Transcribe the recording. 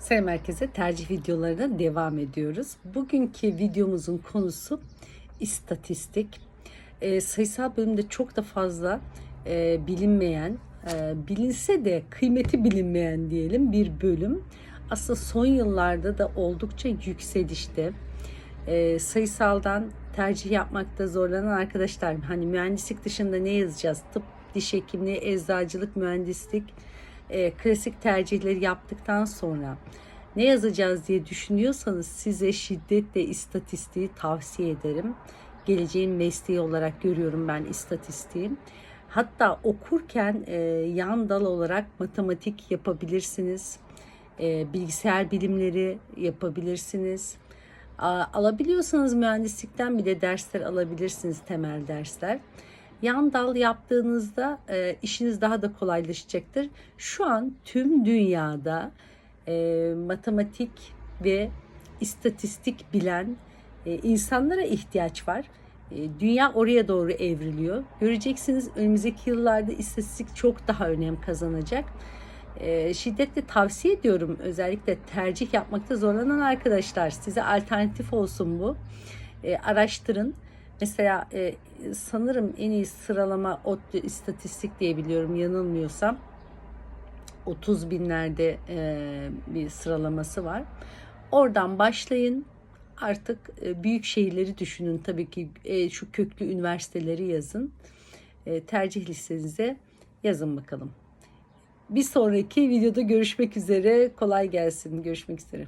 Sayın Merkez'e tercih videolarına devam ediyoruz. Bugünkü videomuzun konusu istatistik. E, sayısal bölümde çok da fazla e, bilinmeyen, e, bilinse de kıymeti bilinmeyen diyelim bir bölüm. Aslında son yıllarda da oldukça yükselişte. E, sayısaldan tercih yapmakta zorlanan arkadaşlar, hani mühendislik dışında ne yazacağız? Tıp, diş hekimliği, eczacılık, mühendislik, e, klasik tercihleri yaptıktan sonra ne yazacağız diye düşünüyorsanız size şiddetle istatistiği tavsiye ederim. Geleceğin mesleği olarak görüyorum ben istatistiği. Hatta okurken e, yan dal olarak matematik yapabilirsiniz. E, bilgisayar bilimleri yapabilirsiniz. A, alabiliyorsanız mühendislikten bile dersler alabilirsiniz, temel dersler. Yan dal yaptığınızda e, işiniz daha da kolaylaşacaktır. Şu an tüm dünyada e, matematik ve istatistik bilen e, insanlara ihtiyaç var. E, dünya oraya doğru evriliyor. Göreceksiniz önümüzdeki yıllarda istatistik çok daha önem kazanacak. E, şiddetle tavsiye ediyorum özellikle tercih yapmakta zorlanan arkadaşlar size alternatif olsun bu. E, araştırın. Mesela e, sanırım en iyi sıralama ODTÜ istatistik diye biliyorum yanılmıyorsam. 30 binlerde e, bir sıralaması var. Oradan başlayın. Artık e, büyük şehirleri düşünün. Tabii ki e, şu köklü üniversiteleri yazın. E, tercih listenize yazın bakalım. Bir sonraki videoda görüşmek üzere. Kolay gelsin. Görüşmek üzere.